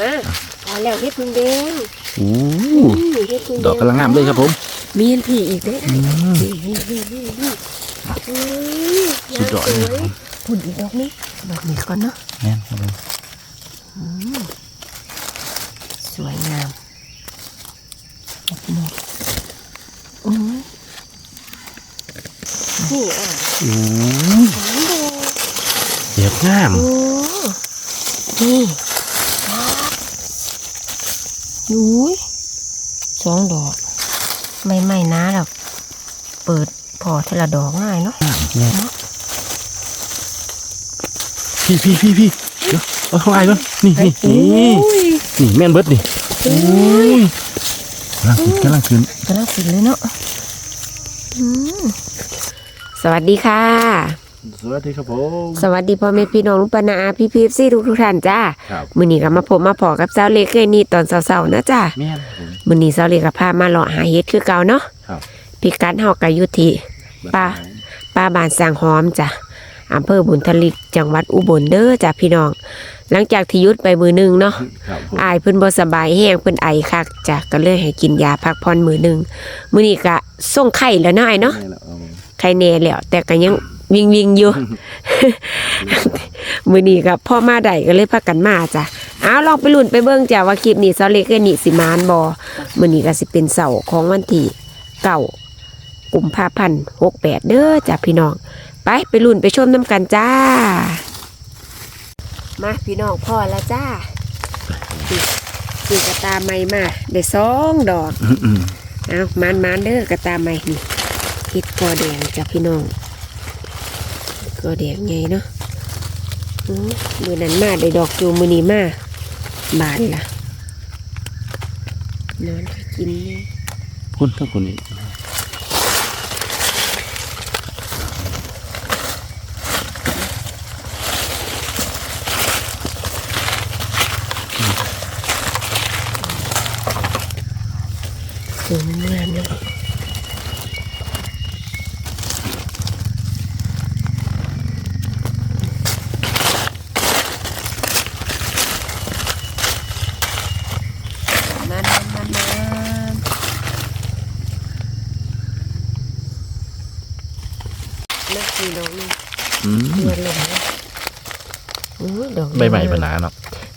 มาพอแล้วเฮ็ดพึ่งแดงโอ้นี่เฮ็ดพึ่งแดอกกำลังงามเลยครับผม มีอันพี่อีกเด้ออืมนี่นี่นี่นี่นี่เฮ้ยสุดยอดเลยครับผมพุ่นอีกดอกนี้ดอกนี้ก่อนเนาะแม่นครับผมอืมสวยงามนี่อืมนี่อะโอ้สองดอกเดียบงามโอ้ นี่ยุ้ยสองดอก ไม่ไม่นะหรอกเปิดพอทีละดอกง่ายเนาะเนี่ยพี่พี่พี่พี่เดี๋ยวเอาเข้าไอ้ก่อนนี่นี่นี่นี่แม่นเบิดนี่โอ้ยกำลังขึ้นกำลังขึ้นกำลังกินเลยเนาะอืมสวัสดีค่ะ สวัสดีครับผมสวัสดีพ่อแม่พี่น้องลุงปานาอาพี่พีฟซี่ทุกทุกๆท่านจ้าครับมื้อนี้ก็มาพบมาพอกับสาวเล็กเคยนี่ตอนเช้าๆนะจ้าแม่นผมมื้อนี้สาวเล็กก็พามาเลาะหาเฮ็ดคือเก่าเนาะครับพิกัดเฮาก็อยู่ที่ ป้า ป้าบานสร้างหอมจ้ะอำเภอบุญทลิกจังหวัดอุบลเด้อจ้ะพี่น้อง หลังจากที่หยุดไปมือหนึงเนาะ ครับผมอายเพิ่นบ่สบายแห้งเพิ่นไอคักจ้ะก็เลยให้กินยาพักผ่อนมือหนึงมื้อนี้ก็ส่งไข้แล้วเนาะอ้ายเนาะ แม่นแล้วเอาไข้แน่แล้วแต่ก็ยัง วิงวิงๆอยู่ มื้อนี้ก็พ่อมาได้ก็เลยพากันมาจ้ะเอาลองไปลุ้นไปเบิ่งจ้ะว่าคลิปนี้ซอเล็กเอ้ยนี่สิมานบ่มื้อนี้ก็สิเป็นเสาร์ของวันที่เก้ากุมภาพันธ์68เด้อจ้ะพี่น้อง ไปไปลุ้นไปชมน้ำกันจ้า มาพี่น้องพ่อแล้วจ้าสีกระตาใหม่มาได้สองดอกอืมอืมเอามานมานๆเด้อกระตาใหม่นี่เห็ดกอแดงจ้ะพี่น้อง กอแดงไงเนาะอื้อมือนั้นมาได้ดอกจูมือนี้มาบานละนอนให้กินนี่คุณทั้งคนนี้สวยงามเลยมามามามานักกีดอกนี่ อืม เดือนเลยนะโอ้ยดอก ใบใหม่ปนาเนาะ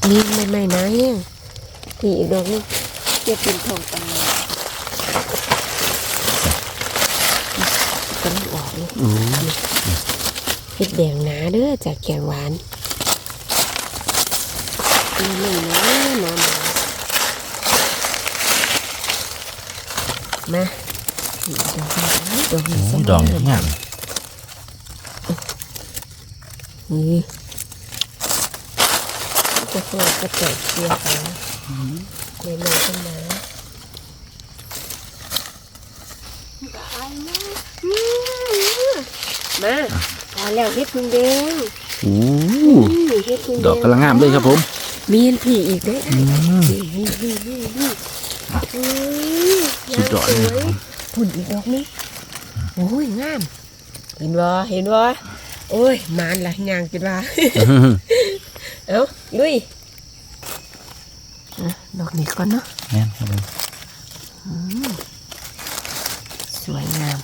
มีใบใหม่นะเนี่ยที่อีกดอกนึงเก็บเป็นทองตากำลังออกเลย โอ้ เห็ดแดงหนาเด้อ จากแกงหวานนี่นี่นะมามามาอีกดอกนึงดอกนี้โหสวยดอกงามนี่จะโคตรกระเจิดเชียร์กันเลยเลยขึ้นมามา พอแล้วเฮ็ดพึ่งแดงโอ้นี่เฮ็ดพึ่งแดงดอกกำลังงามเลยครับผมมีอันพี่อีกเด้ออืมนี่นี่นี่นี่นี่เฮ้ยสุดยอดเลยครับผมพุ่นอีกดอกนี้โอ้ยงาม เห็นบ่เห็นบ่โอ้ยมานละยางจิว่าเอ้าลุยอะดอกนี้ก่อนเนาะแม่นครับผมสวยงาม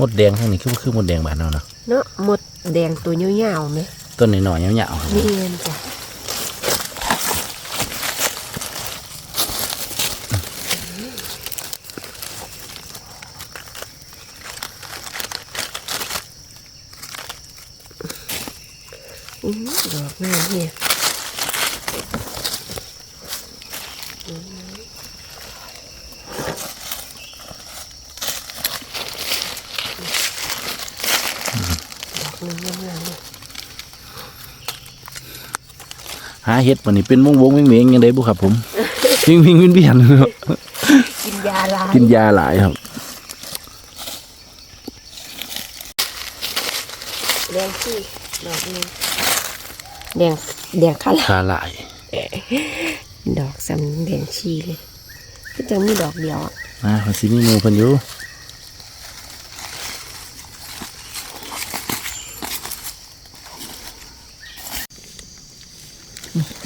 มดแดงทั้งนี้คือคือมดแดงบานเราเนาะเนาะหมดแดงตัวยาวๆไหมต้นหน่อยๆยาวนี่เงินจ้ะอืมดอกงามเนี่ย ดอกนึงงามๆเลยๆหาเห็ดวันนี้เป็นวงวงๆเวงๆยังไงบุครับผมวิ่งวิ่งวิ่งเวียนๆครับกินยาลายกินยาหลายครับแดงที่ดอกหนึงแดงแดงข้าคาหลายดอกสำแดงชีเลยก็จะมีดอกเดียวอะนะมันสิมีหมูเพันอยู่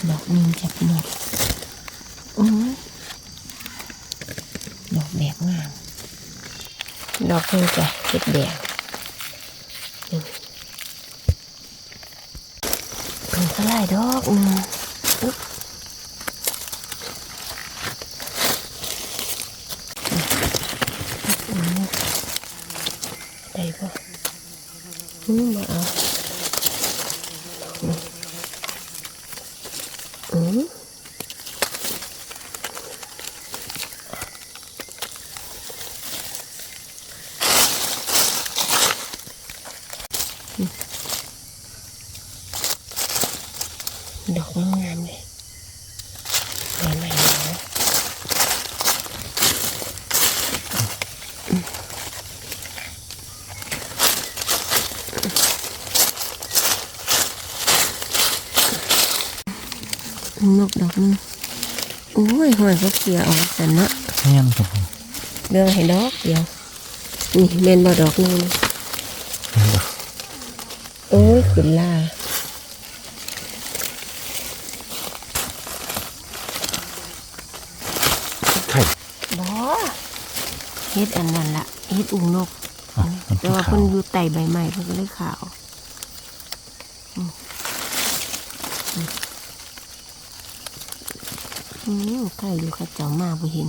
แบบงาม ดอกนึงจ้ะเห็ดแดงนี่เพิ่งก็ไล่ดอกอืมอุ๊บอืมได้ปะอืมมาเอาอืม ดอกงามๆเลยใหม่ๆนะ นกดอกนึงโอ้ยหอยเขาเกลียออกแต่นะแม่นครับผมเรื่องให้ดอกเดียว นี่แม่นบ่ดอกนึงนี่แม่นบ่โอ้ยขึ้นล่าไข่บอเฮ็ดอันนั้นละเฮ็ดอุ้งนกอ๋อมันแต่เป็นว่าขาเพิ่วนอยู่ไต่ใบไม้เพิ่นก็เลยขาวอืมอืม อืมใกล้อยู่กับเจ้ามาบ่เห็น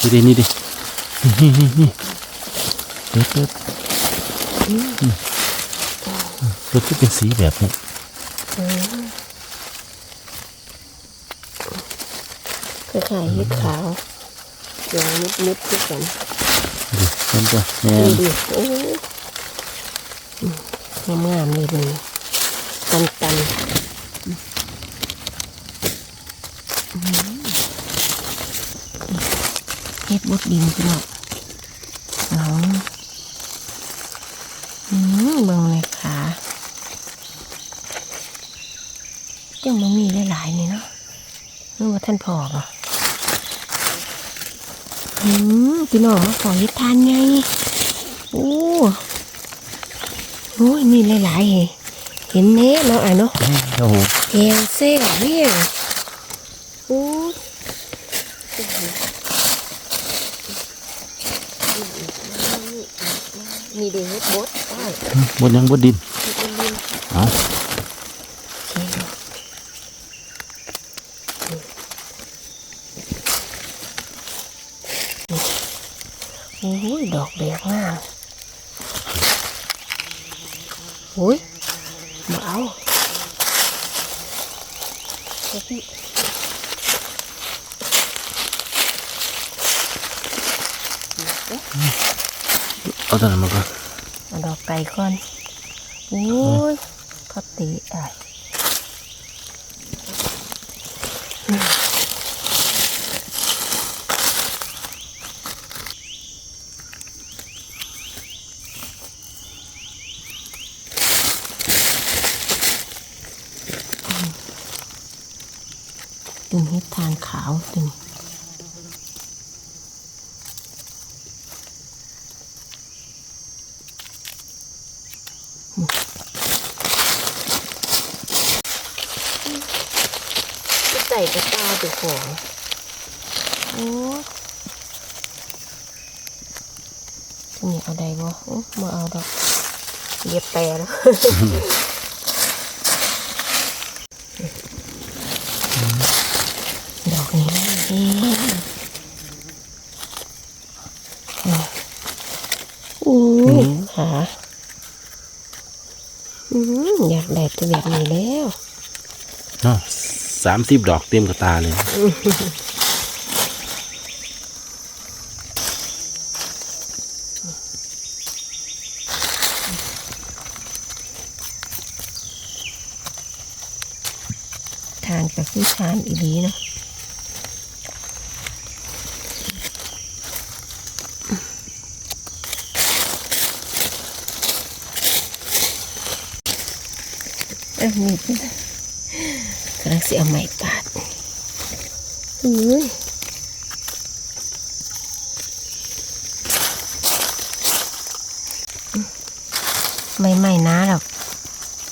นี่ดินี่ดินี่นี่นี่เปิดเปิดอืมรถที่เป็นสีแบบนี้คล้ายๆเฮ็ดขาวเดี๋ยวนิดๆคือกัน ดิแม่นจ้ะแม่นดิโอ้ยอืมงามๆเลยเลยตันตันเฮ็ดบดดินพี่น้องเอาอืมเบิ่งเลยขายังมันมีหลายๆนี่เนาะนึกว่าท่านพอป่ อืมพี่น้องมาขอเฮ็ดทานไงโอ้โอ้ยนี่หลายๆเห็นเห็นเน้เนาะอะเนาะโอ้โหแกงเส้นเนี่ยโอ้ยมีเด็กบดอ้ายบนยังบนดินเอา โอ้ย ดอกแดงมากโอ้ยมาเอาเดี๋ยวพี่ เอาตอนนั้นมาก่อน เอาดอกไก่ก่อนโอ้ยเขาตีอ้ายตึงเฮ็ดทานขาวตึงก็ใส่กระตาตัวของโอ้ นี่เอาได้บ่โอ้มาเอาดอกเยียบแปรแล้วดอกนี้อู้หาอืมอยากได้ตัวแบบนี้แล้วนาะสามสิบดอกเต็มกระตาเลย ทานกับคือทานอีหลีเนาะอันนี้เป็นกำลังสิเอาไม้ปาดอุ้ยไม่ไม่นะหรอก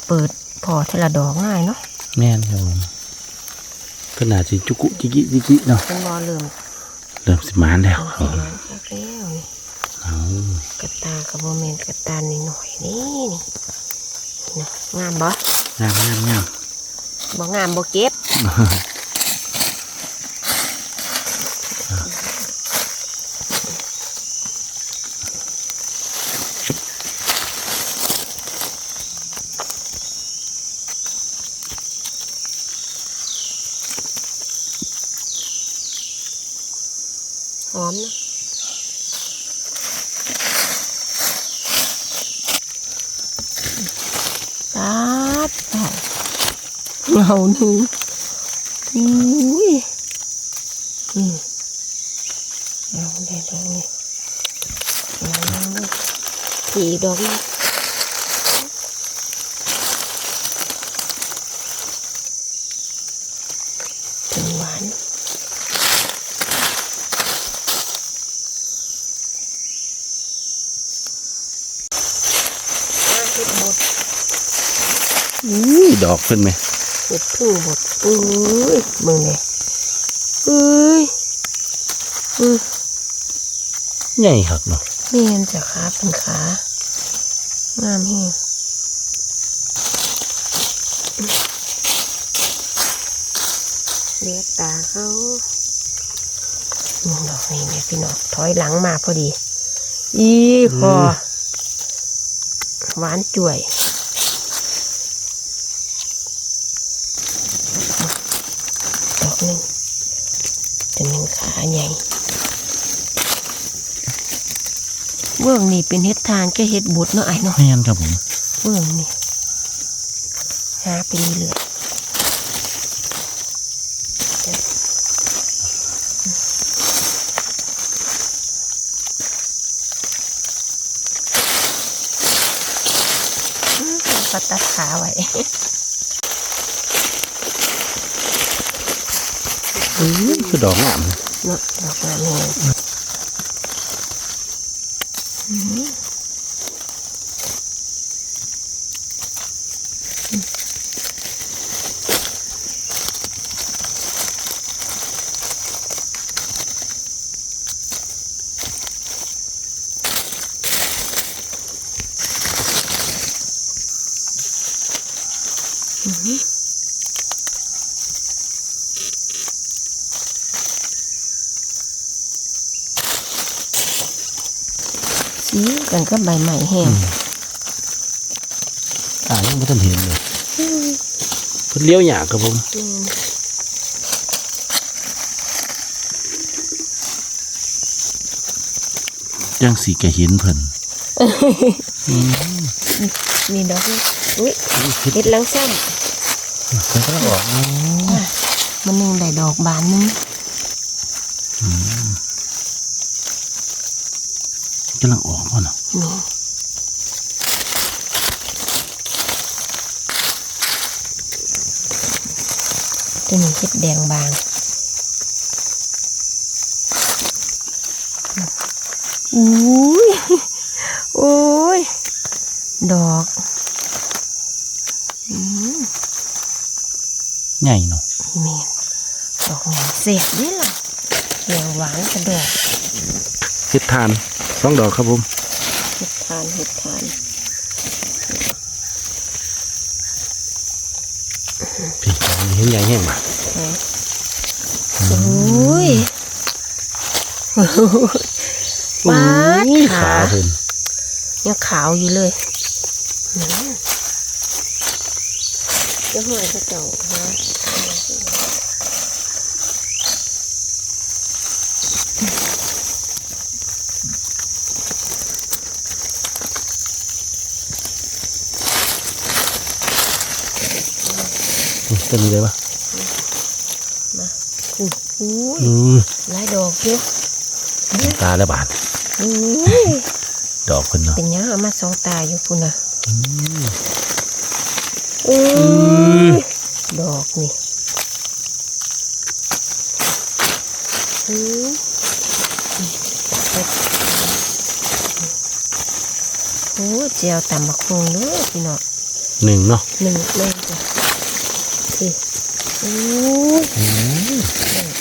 เปิดพอเทละดอกง่ายเนาะแม่นครับผม ขนาดสิจุกุจิกิจิกิเนาะเป็นบอเริ่มเริ่มสิมานแล้วเอาครับสิมันคักแล้วนี่เอากระตากับโมเมนกระตาหน่อยๆนี่นี่นะงามบ่งามงามงามบ่งามบ่เก็บหอมนะตาดตาดเงา หนึ่งอุ้ยอืมเอาได้ดอกนี่เอาสีดอกนี่ถึงหวานมาเห็ดอุ้ยดอกขึ้นไหม เห็ดพึ่งบดอุ้ยมึงเนี่ยเอ้ยอืมใหญ่ครับเนาะเมียนจะขาเป็นขางามแฮงเลือดตาเขานี่ดอกนี่แม่พี่น้องถอยหลังมาพอดี อีพอหวานจ่วย ดอก หนึ่งเป็นหนึ่งขาใหญ่เวิ้งนี่เป็นเห็ดทานแก่เห็ดบุดเนาะไอ้เนาะแม่นครับผมเวิ้งนี่หาไปเรื่อยๆอืมปัดตัดขาไว้ อุ้ยคือดอกงาม เนาะดอกงามแฮงอืม สีกันก็ใบใหม่แห้งอ่ายังไม่ทันเห็นเลยเพิ่นเลี้ยวหยากครับผมยังสีแกเห็นเพิ่นมีดอกนี่อุ้ยเห็ดเห็ดลังซ้เพิ่นก็ต้องออกำมันหนึ่งได้ดอกบานหนึง กำลังออกพ่อเนาะนี่ตัวนี้เห็ดแดงบางอุ้ยโอ้ย ดอกอืมใหญ่เนาะเมียนดอกแหนเสียบนี่ล่ะเสียงหวานกระดอกเห็ดทาน สองดอกครับผมเห็ดทานเห็ดทาน พี่เห็นใหญ่แห้งมาไหนโอ้ยปาดอุ้ยขาขาเพิ่นยังขาวอยู่เลยอืมเจ้าหอยกระเจ้าฮะ ต้นนี้เลยปะอุ้ยอุ้ยอือหลายดอกเยอะตาแล้วบาดอุ้ยดอกเพิ่นเนาะเป็นยังเอามาสองตาอยู่พุ่นน่ะอืออุ้ยยดอกนี่อืมโอ้ยเจียวตำบักคงเด้อพี่น้องหนึ่งเนาะหนึ่งแม่นจ้ะ สิโอ้ยโอ้ย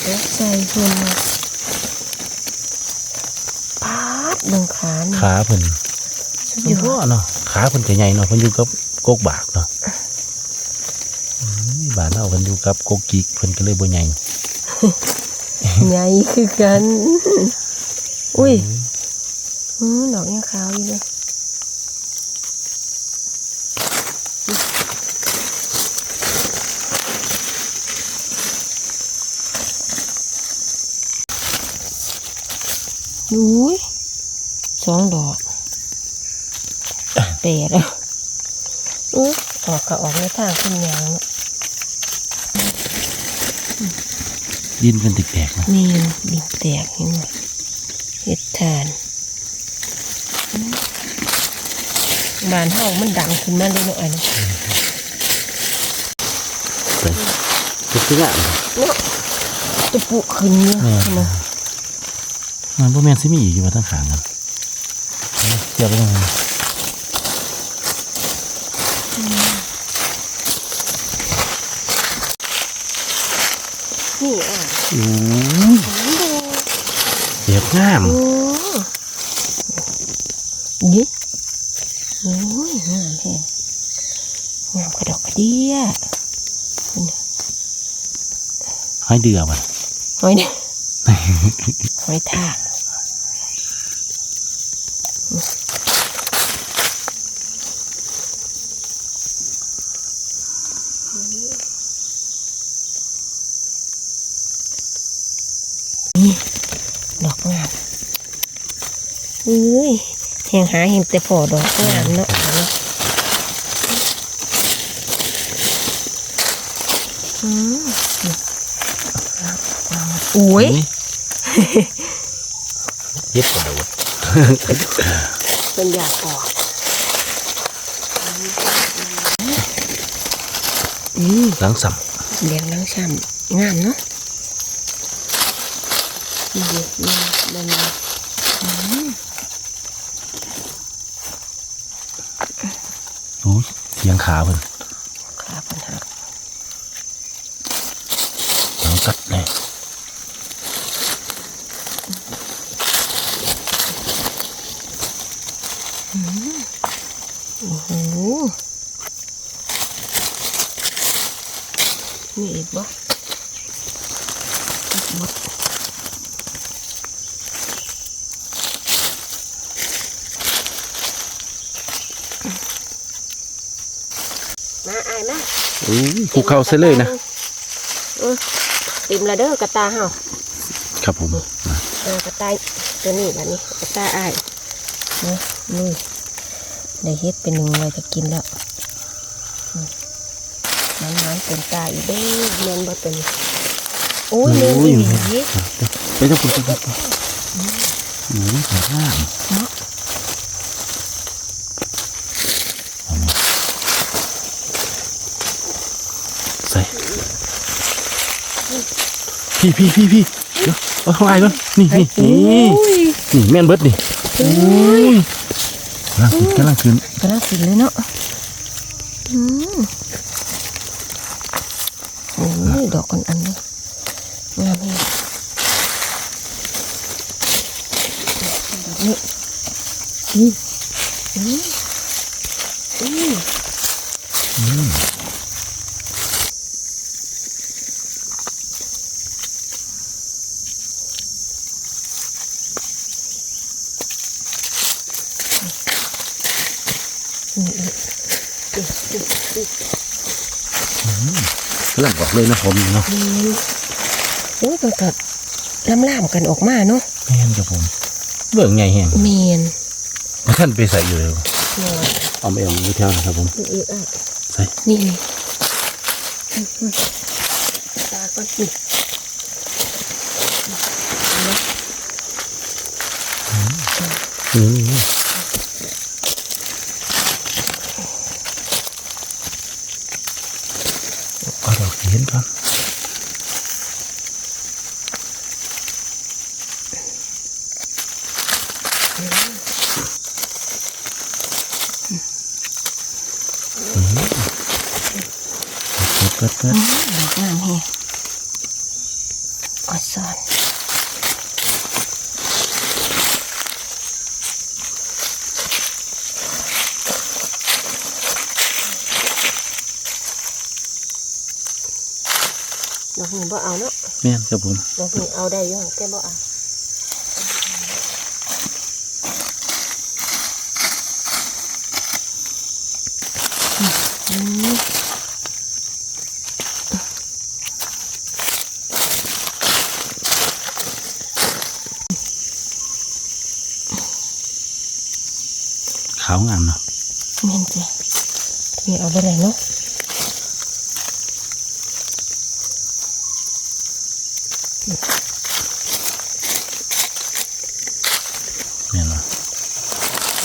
เด็กใส่เพิ่นมาปาดเบิ่งขานี่ขาเพิ่นสุดยอดเนาะขาเพิ่นก็ใหญ่เนาะเพิ่นอยู่กับกกบากเนาะบ้านเราเพิ่นอยู่กับกกกิกเพิ่นก็เลยบ่ใหญ่ใหญ่คือกัน อุ้ยอืมดอกยังขาวอยู่เลย อุ้ยสองดอกแปดแล้วอุ้ยออกก็ออกในทางขึ้นยางเนาะดินเพิ่นแตกๆนะมีดินแตกเห็นไหมเห็ดทานอืมบ้านเฮามันดังขึ้นมาเลยเนาะไอ้เนาะไปเฮ็ดคืออะเนาะจะปลูกขึ้นเยอะแม่เนาะ มันบ่แม่นสิมีอีกอยู่ว่าทั้งข้างกันเทียบไปยังไงนี่อะอู้เสียบงามโอ้ยี่โอ้ยงามแฮงงามกระดอกกระเดียให้เดือบ่ะหอยเนี่ยหอยทากนี่ดอกงามเอ้ย แหงหาเห็นแต่พอดอกงามเนาะอืมโอ้ยเฮ็ดกระโดดเป็นอยากออกอืมหลังสัมเลี้ยงน้ำช่ำงามเนาะนี่ดินี่มันมาอืม โอ้ยเสียงขาเพิ่น ขาปัญหา หลังกัดเลย โอ้โหมีอีกบ่อีกหมดมาอายมา โอ้ย ภูเขาเสียเลยนะติมละเด้อกระตาเฮาครับผมกระตายตัวนี้แบบนี้กระตายอ้ายเนาะนี่ได้เฮ็ดเป็นหนึ่งเลยจะกินแล้วอืมมันมันเป็นตาอีเด้อแมนบ่ตัวนี้โอ้ยเลี้ยงอีหลีไปเจ้าคุณครับโอ้ยสวยงามาะ พี่พี่พี่พี่เดี๋ยวเอาเข้าไอ้ก่อนนี่นี่โอ้นี่ยนี่แม่นเบิดนี่โอ้โอ้ยยกำลังขึ้นกำลังขึ้นกำลังกินเลยเนาะอืมโอ้ยดอกอันอันเลยงามเลยแบบนี้นี่อืมอืม กำลัง ออกเลยนะผมเนาะแมนโอ้ยมันกัล่ำล่ามๆกันออกมาเนาะแม่นครับผมเบิ่งไงแห้งแมนท่านไปใส่อยู่เลยเนาะเอาไม่เอาอยู่แถวนะครับผมนี่อีกอะใส่นี่นี่อืมอืมตาก็นี่นี่นี่นี่เอาดอกเห็นก่อน เปิ ดเปิดดอกงามแฮะอดซอนดอกนี้บ่เอาเนาะแม่นครับผมดอกนี้เอาได้อยู่แต่บ่เอาอืม ขาวงามเนาะ แม่นจ้ะ นี่เอาไปไหนเนาะ แม่นเนาะ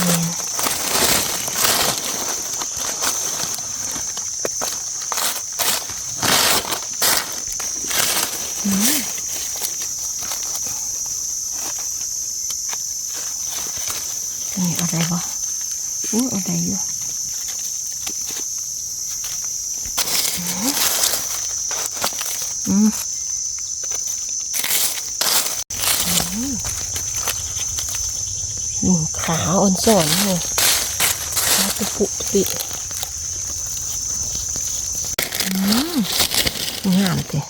แม่นอืมนี่เอาได้บ่อู้เอาได้อยู่อืมอืม อืม ขาอ่อนสอนเลยขาตุปุตุปิอืมงามเตะ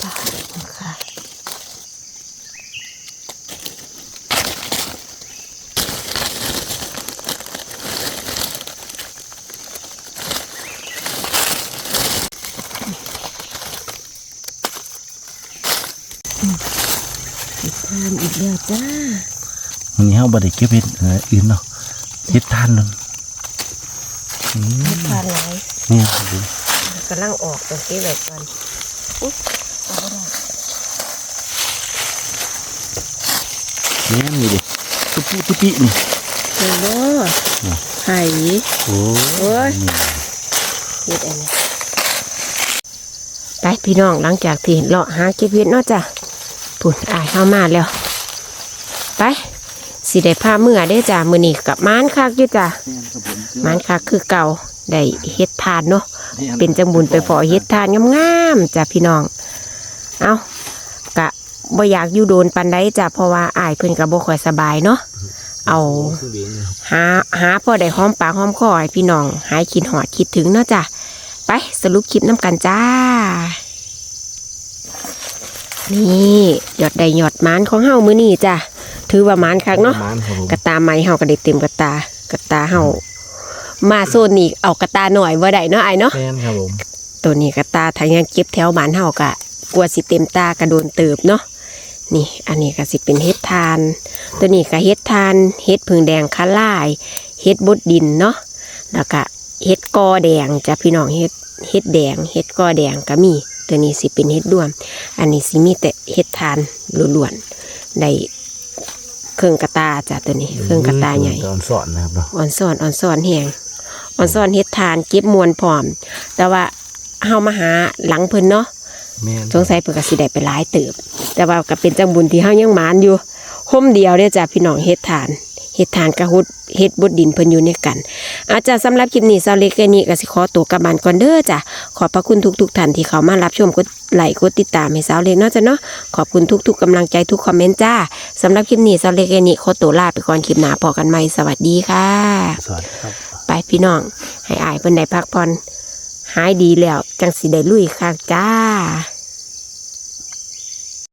ตาค่ะ ติดทานอีกแล้วจ้าวันนี้เฮาบ่ได้เก็บเห็ดเอ่ออื่นเนาะเฮ็ดทานเนาะอืมทานหลายแม่นครับผมกำลังออกตรงที่แบบกันอุ๊ยเอาบ่ได้แม่นนี่ดิตุ๊ปุตุ๊ปินี่เห็นบ่ไข่โอ้โอ้ยนี่เห็ดอันนี้ไปพี่น้องหลังจากที่เลาะหาเก็บเห็ดเนาะจ้ะ ปุ่นอายเข้ามาแล้ว ไปสิได้พาเมื่อได้อจ้ะมื้อนี้กับมานคักอยู่จ้ะแม่นครับผมมานคักคือเก่าได้เฮ็ดทานเนาะแม่นเป็นจังบุญไปพอเฮ็ดทานงามๆจ้ะพี่น้อง เอากะบ่อยากอยู่โดนปันไดจ้ะเพราะว่าอายเพิ่นก็บ่ค่อยสบายเนาะเอาคือเลี้ยงเลยครับหาหาพอได้หอมปากหอมคอให้พี่น้อง หายคิดหอดคิดถึงเนาะจ้ะไปสรุปคลิปน้ำกันจ้า นี่หยอดใดหยอดหมานของเฮามื้อนี้จ้ะถือว่าหมานคักเนาะประมณครับผมกระตาไม้เฮาก็ได้เต็มกระตากระตาเฮามาโซนนี้เอากระตาหน่อยบ่ได้เนาะไอ้ายเนาะแม่นครับผมตัวนี้กระตาทางยังเก็บแถวบ้านเฮากะกลัวสิเต็มตากระโดนเติบเนาะนี่ อันนี้ก็สิเป็นเฮ็ดทาน ตัวนี้ก็เฮ็ดทานเฮ็ดผึ่งแดงคาล่ายเฮ็ดบดดินเนาะแล้วก็เฮ็ดกอแดงจ้ะพี่น้องเฮ็ดเฮ็ดแดงเฮ็ดกอแดงก็มี ตัวนี้สิเป็นเฮ็ดด้วม อันนี้สิมีแต่เฮ็ดทานล้วนๆได้เครื่องกระตาจ้ะตัวนี้ เครื่องกระตาใหญ่ตอนสอนนะครับเนาะอ่อนซ่อนอ่อนซ่อนแหงอ่อนซ่อนเฮ็ดทานเก็บมวลพร้อม แต่ว่าเฮามาหาหลังเพิ่นเนาะแม่นสงสัยเพิ่นก็สิได้ไปหลายเติบ แต่ว่าก็เป็นจังบุญที่เฮายังหมานอยู่ห่มเดียวเด้อจ้ะพี่น้องเฮ็ดทาน เฮ็ดทานกระหุดเฮ็ดบดดินเพิ่นอยู่ในกัน อาจารย์สำหรับคลิปนี้ซาวเล็กแค่นี้ก็สิขอตัวกลับบ้านก่อนเด้อจ้ะขอบพระคุณทุกๆท่านที่เข้ามารับชมกดไลค์กดติดตามให้สาวเล็กเนาะจ้ะเนาะขอบคุณทุกๆกำลังใจทุกคอมเมนต์จ้าสำหรับคลิปนี้ซาวเล็กแค่นี้ขอตัวลาไปก่อนคลิปหน้าพอกันใหม่สวัสดีค่ะ สวัสดีครับ ไปพี่น้อง ให้อายเพิ่นได้พักผ่อนหายดีแล้ว จังสิได้ลุยค่ะจ้า